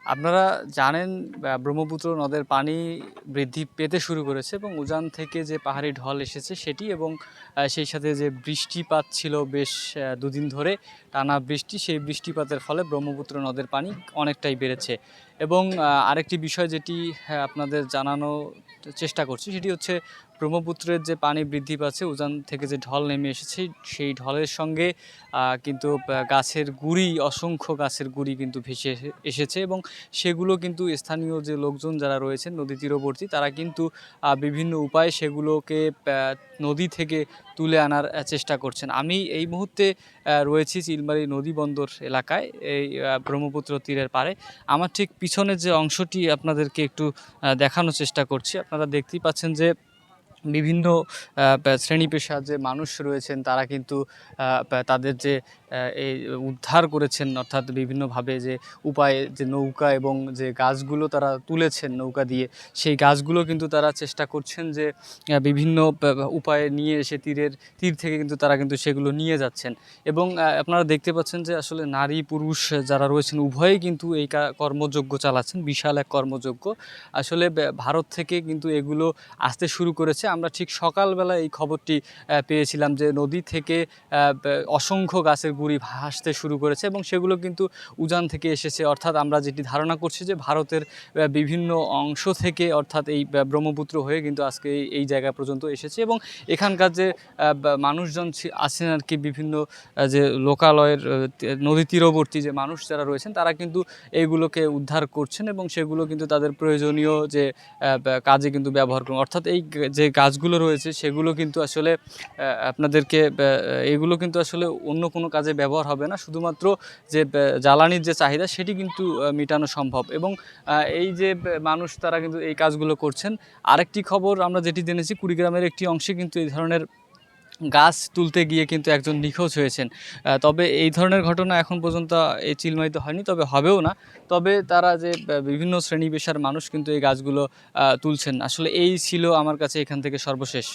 আপনারা জানেন ব্রহ্মপুত্র নদের পানি বৃদ্ধি পেতে শুরু করেছে এবং উজান থেকে যে পাহাড়ি ঢল এসেছে সেটি এবং সেই সাথে যে বৃষ্টিপাত ছিল বেশ দুদিন ধরে টানা বৃষ্টি, সেই বৃষ্টিপাতের ফলে ব্রহ্মপুত্র নদের পানি অনেকটাই বেড়েছে। এবং আরেকটি বিষয় যেটি হ্যাঁ, আপনাদের জানানো চেষ্টা করছি সেটি হচ্ছে ব্রহ্মপুত্রের যে পানি বৃদ্ধি পাচ্ছে উজান থেকে যে ঢল নেমে এসেছে সেই ঢলের সঙ্গে কিন্তু গাছের গুড়ি অসংখ্য গাছের গুড়ি কিন্তু ভেসে এসে- এসেছে এবং সেগুলো কিন্তু স্থানীয় যে লোকজন যারা রয়েছেন নদী তীরবর্তী তারা কিন্তু বিভিন্ন উপায়ে সেগুলোকে নদী থেকে তুলে আনার চেষ্টা করছেন। আমি এই মুহূর্তে রয়েছি চিলমারি নদী বন্দর এলাকায় এই ব্রহ্মপুত্র তীরের পারে আমার ঠিক পিছনের যে অংশটি আপনাদেরকে একটু দেখানোর চেষ্টা করছি। আপনারা দেখতেই পাচ্ছেন যে বিভিন্ন শ্রেণি পেশার যে মানুষ রয়েছেন, তারা কিন্তু তাদের যে এই উদ্ধার করেছেন, অর্থাৎ বিভিন্নভাবে যে উপায়ে, যে নৌকা এবং যে গাছগুলো তারা তুলেছেন নৌকা দিয়ে, সেই গাছগুলো কিন্তু তারা চেষ্টা করছেন যে বিভিন্ন উপায়ে নিয়ে এসে তীরের, তীর থেকে কিন্তু তারা কিন্তু সেগুলো নিয়ে যাচ্ছেন। এবং আপনারা দেখতে পাচ্ছেন যে আসলে নারী পুরুষ যারা রয়েছেন, উভয়েই কিন্তু এই কা- কর্মযজ্ঞ চালাচ্ছেন, বিশাল এক কর্মযজ্ঞ। আসলে ভারত থেকে কিন্তু এগুলো আসতে শুরু করেছে। আমরা ঠিক সকালবেলা এই খবরটি পেয়েছিলাম যে নদী থেকে অসংখ্য গাছের গুঁড়ি ভাসতে শুরু করেছে এবং সেগুলো কিন্তু উজান থেকে এসেছে। অর্থাৎ আমরা যেটি ধারণা করছি যে ভারতের বিভিন্ন অংশ থেকে অর্থাৎ এই ব্রহ্মপুত্র হয়ে কিন্তু আজকে এই- জায়গা পর্যন্ত এসেছে এবং এখানকার যে মানুষজন আছেন আর কি বিভিন্ন যে লোকালয়ের নদী তীরবর্তী যে মানুষ যারা রয়েছেন তারা কিন্তু এইগুলোকে উদ্ধার করছেন এবং সেগুলো কিন্তু তাদের প্রয়োজনীয় যে কাজে কিন্তু ব্যবহার করুন। অর্থাৎ এই যে গাছগুলো রয়েছে, সেগুলো কিন্তু আসলে আপনাদেরকে এগুলো কিন্তু আসলে অন্য কোনো কাজে ব্যবহার হবে না। শুধুমাত্র যে জ্বালানির যে চাহিদা, সেটি কিন্তু মেটানো সম্ভব। এবং এই যে মানুষ তারা কিন্তু এই কাজগুলো করছেন। আরেকটি খবর আমরা যেটি জেনেছি, কুড়িগ্রামের একটি অংশে কিন্তু এই ধরনের গাছ তুলতে গিয়ে কিন্তু একজন নিখোঁজ হয়েছেন। তবে এই ধরনের ঘটনা এখন পর্যন্ত এই চিলমারিতে হয়নি, তবে হবেও না। তবে তারা যে বিভিন্ন শ্রেণি পেশার মানুষ কিন্তু এই গাছগুলো তুলছেন। আসলে এই ছিল আমার কাছে এখান থেকে সর্বশেষ।